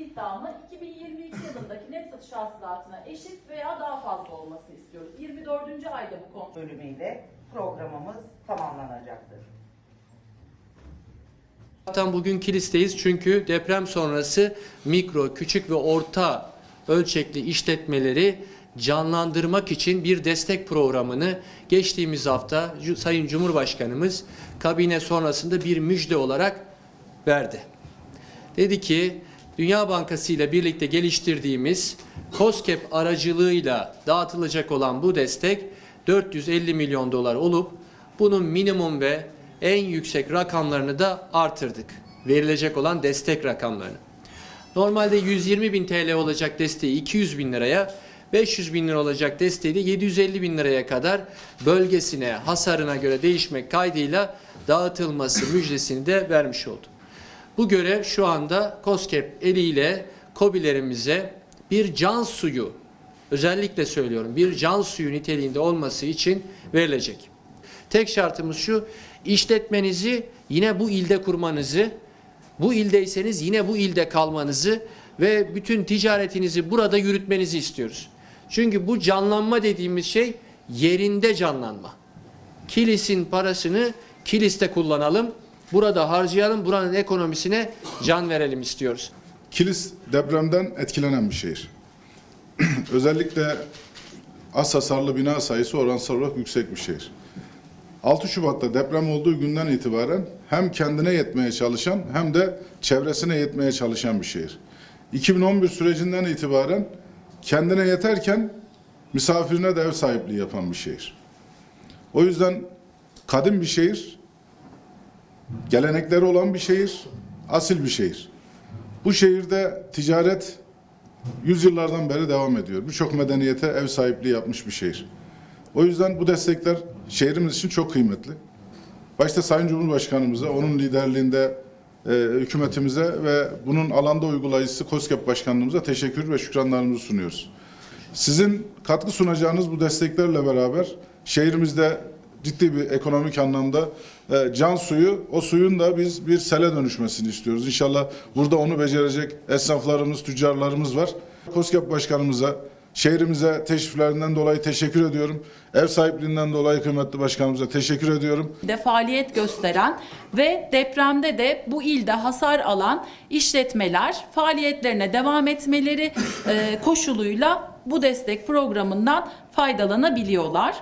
istihdamı 2022 yılındaki net satış hasılatına eşit veya daha fazla olmasını istiyoruz. 24. ayda bu konu bölümüyle programımız tamamlanacaktır. Zaten bugün Kilis'teyiz çünkü deprem sonrası mikro, küçük ve orta ölçekli işletmeleri canlandırmak için bir destek programını geçtiğimiz hafta Sayın Cumhurbaşkanımız kabine sonrasında bir müjde olarak verdi. Dedi ki Dünya Bankası ile birlikte geliştirdiğimiz COSGAP aracılığıyla dağıtılacak olan bu destek 450 milyon dolar olup bunun minimum ve en yüksek rakamlarını da artırdık. Verilecek olan destek rakamlarını. Normalde 120 bin TL olacak desteği 200 bin liraya, 500 bin lira olacak desteği de 750 bin liraya kadar bölgesine, hasarına göre değişmek kaydıyla dağıtılması müjdesini de vermiş oldu. Bu görev şu anda COSGAP eliyle KOBİ'lerimize bir can suyu, özellikle söylüyorum bir can suyu niteliğinde olması için verilecek. Tek şartımız şu, işletmenizi yine bu ilde kurmanızı, bu ildeyseniz yine bu ilde kalmanızı ve bütün ticaretinizi burada yürütmenizi istiyoruz. Çünkü bu canlanma dediğimiz şey yerinde canlanma. Kilis'in parasını Kilis'te kullanalım, burada harcayalım, buranın ekonomisine can verelim istiyoruz. Kilis depremden etkilenen bir şehir. Özellikle az hasarlı bina sayısı oransal olarak yüksek bir şehir. 6 Şubat'ta deprem olduğu günden itibaren hem kendine yetmeye çalışan hem de çevresine yetmeye çalışan bir şehir. 2011 sürecinden itibaren kendine yeterken misafirine de ev sahipliği yapan bir şehir. O yüzden kadim bir şehir, gelenekleri olan bir şehir, asil bir şehir. Bu şehirde ticaret yüzyıllardan beri devam ediyor. Birçok medeniyete ev sahipliği yapmış bir şehir. O yüzden bu destekler şehrimiz için çok kıymetli. Başta Sayın Cumhurbaşkanımıza, onun liderliğinde e, hükümetimize ve bunun alanda uygulayıcısı KOSGEB Başkanlığımıza teşekkür ve şükranlarımızı sunuyoruz. Sizin katkı sunacağınız bu desteklerle beraber şehrimizde ciddi bir ekonomik anlamda e, can suyu, o suyun da biz bir sele dönüşmesini istiyoruz. İnşallah burada onu becerecek esnaflarımız, tüccarlarımız var. KOSGEB Başkanımıza, şehrimize teşriflerinden dolayı teşekkür ediyorum. Ev sahipliğinden dolayı kıymetli başkanımıza teşekkür ediyorum. de faaliyet gösteren ve depremde de bu ilde hasar alan işletmeler faaliyetlerine devam etmeleri e, koşuluyla bu destek programından faydalanabiliyorlar.